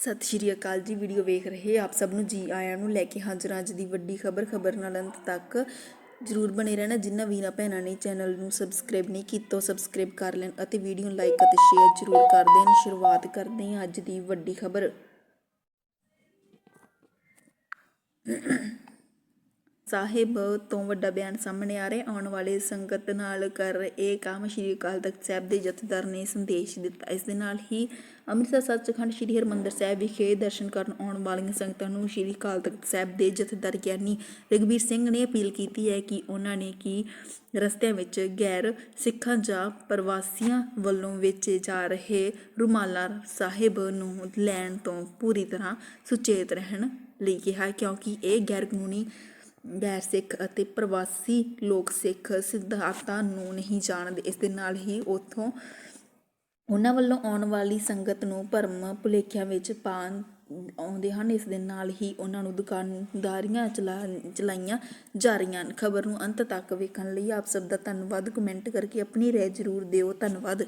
ਸਤਿ ਸ਼੍ਰੀ ਅਕਾਲ ਜੀ, ਵੀਡੀਓ ਵੇਖ ਰਹੇ ਆਪ ਸਭ ਨੂੰ ਜੀ ਆਇਆਂ ਨੂੰ ਲੈ ਕੇ ਹਾਜ਼ਰ ਅੱਜ ਦੀ ਵੱਡੀ ਖਬਰ ਖਬਰ ਨਾਲ ਅੰਤ ਤੱਕ ਜਰੂਰ ਬਣੇ ਰਹਿਣਾ। ਜਿਨ੍ਹਾਂ ਵੀਰਾਂ ਭੈਣਾਂ ਨੇ ਚੈਨਲ ਨੂੰ ਸਬਸਕ੍ਰਾਈਬ ਨਹੀਂ ਕੀਤਾ ਸਬਸਕ੍ਰਾਈਬ ਕਰ ਲੈਣ ਅਤੇ ਵੀਡੀਓ ਨੂੰ ਲਾਈਕ ਅਤੇ ਸ਼ੇਅਰ ਜਰੂਰ ਕਰ ਦੇਣ। ਸ਼ੁਰੂਆਤ ਕਰਦੇ ਹਾਂ ਅੱਜ ਦੀ ਵੱਡੀ ਖਬਰ। ਸਾਹਿਬ ਤੋਂ ਵੱਡਾ ਬਿਆਨ ਸਾਹਮਣੇ ਆ ਰਿਹਾ। ਆਉਣ ਵਾਲੇ ਸੰਗਤ ਨਾਲ ਕਰ ਇਹ ਕੰਮ ਸ਼੍ਰੀ ਅਕਾਲ ਤਖਤ ਸਾਹਿਬ ਦੇ ਜਥੇਦਾਰ ਨੇ ਸੰਦੇਸ਼ ਦਿੱਤਾ। ਇਸ ਦੇ ਨਾਲ ਹੀ ਅੰਮ੍ਰਿਤਸਰ ਸੱਚਖੰਡ ਸ਼੍ਰੀ ਹਰਿਮੰਦਰ ਸਾਹਿਬ ਵਿਖੇ ਦਰਸ਼ਨ ਕਰਨ ਆਉਣ ਵਾਲੀਆਂ ਸੰਗਤਾਂ ਨੂੰ ਸ਼੍ਰੀ ਅਕਾਲ ਤਖਤ ਸਾਹਿਬ ਦੇ ਜਥੇਦਾਰ ਗਿਆਨੀ ਰਗਵੀਰ ਸਿੰਘ ਨੇ ਅਪੀਲ ਕੀਤੀ ਹੈ ਕਿ ਉਹਨਾਂ ਨੇ ਕੀ ਰਸਤਿਆਂ ਵਿੱਚ ਗੈਰ ਸਿੱਖਾਂ ਜਾਂ ਪ੍ਰਵਾਸੀਆਂ ਵੱਲੋਂ ਵੇਚੇ ਜਾ ਰਹੇ ਰੁਮਾਲਾ ਸਾਹਿਬ ਨੂੰ ਲੈਣ ਤੋਂ ਪੂਰੀ ਤਰ੍ਹਾਂ ਸੁਚੇਤ ਰਹਿਣ ਲਈ ਕਿਹਾ, ਕਿਉਂਕਿ ਇਹ ਗੈਰ ਕਾਨੂੰਨੀ ਗੈਰ ਸਿੱਖ ਅਤੇ ਪ੍ਰਵਾਸੀ ਲੋਕ ਸਿੱਖ ਸਿਧਾਂਤਾਂ ਨੂੰ ਨਹੀਂ ਜਾਣਦੇ। ਇਸ ਦੇ ਨਾਲ ਹੀ ਉਥੋਂ ਉਹਨਾਂ ਵੱਲੋਂ ਆਉਣ ਵਾਲੀ ਸੰਗਤ ਨੂੰ ਭਰਮ ਭੁਲੇਖਿਆਂ ਵਿੱਚ ਪਾਉਣ ਆਉਂਦੇ ਹਨ। ਇਸ ਦੇ ਨਾਲ ਹੀ ਉਹਨਾਂ ਨੂੰ ਦੁਕਾਨਦਾਰੀਆਂ ਚਲਾ ਚਲਾਈਆਂ ਜਾ ਰਹੀਆਂ ਹਨ। ਖਬਰ ਨੂੰ ਅੰਤ ਤੱਕ ਵੇਖਣ ਲਈ ਆਪ ਸਭ ਦਾ ਧੰਨਵਾਦ। ਕਮੈਂਟ ਕਰਕੇ ਆਪਣੀ ਰਾਏ ਜ਼ਰੂਰ ਦਿਓ। ਧੰਨਵਾਦ।